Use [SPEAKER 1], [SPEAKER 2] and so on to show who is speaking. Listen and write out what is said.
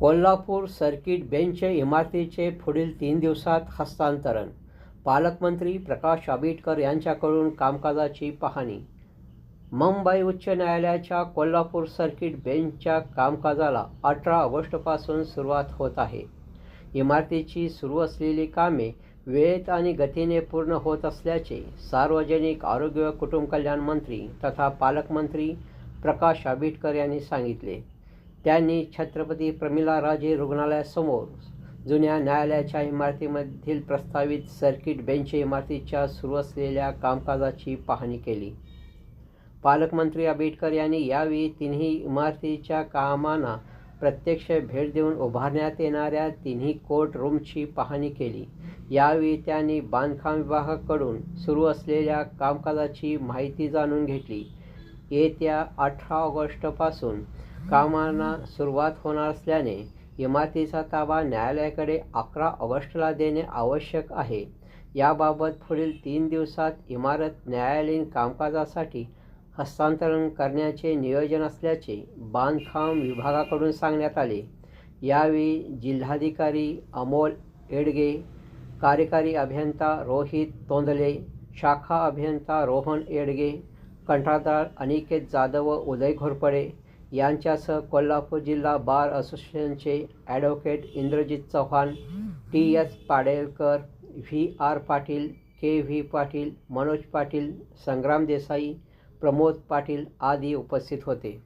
[SPEAKER 1] Kolhapur circuit bench इमारतीचे पुढील तीन दिवसात हस्तांतरण. पालकमंत्री प्रकाश आंबेडकर यांच्याकडून कामकाजाची पाहणी. मुंबई उच्च न्यायालयाच्या कोल्हापूर सर्किट बेंचच्या कामकाजाला अठरा ऑगस्टपासून सुरुवात होत आहे. इमारतीची सुरू असलेली कामे वेळेत आणि गतीने पूर्ण होत असल्याचे सार्वजनिक आरोग्य व कुटुंब कल्याण मंत्री तथा पालकमंत्री प्रकाश आंबेडकर यांनी सांगितले. त्यांनी छत्रपती प्रमिला राजे रुग्णालयासमोर जुन्या न्यायालयाच्या इमारतीमधील प्रस्तावित सर्किट बेंच इमारतीच्या सुरू असलेल्या कामकाजाची पाहणी केली. पालकमंत्री आंबेडकर यांनी यावेळी तिन्ही इमारतीच्या कामांना प्रत्यक्ष भेट देऊन उभारण्यात येणाऱ्या तिन्ही कोर्ट रूमची पाहणी केली. यावेळी त्यांनी बांधकाम विभागाकडून सुरू असलेल्या कामकाजाची माहिती जाणून घेतली. येत्या अठरा ऑगस्टपासून कामांना सुरुवात होणार असल्याने इमारतीचा ताबा न्यायालयाकडे अकरा ऑगस्टला देणे आवश्यक आहे. याबाबत पुढील तीन दिवसात इमारत न्यायालयीन कामकाजासाठी हस्तांतरण करण्याचे नियोजन असल्याचे बांधकाम विभागाकडून सांगण्यात आले. यावेळी जिल्हाधिकारी अमोल एडगे कार्यकारी अभियंता रोहित तोंदले शाखा अभियंता रोहन एडगे कंत्राटदार अनिकेत जाधव व उदय घोरपडे यांच्यासह कोल्हापूर जिल्हा बार असोसिएशनचे advocate Indrajit Chavan T S Padelkar V R Patil K V Patil Manoj Patil Sangram Desai Pramod Patil आदी उपस्थित होते.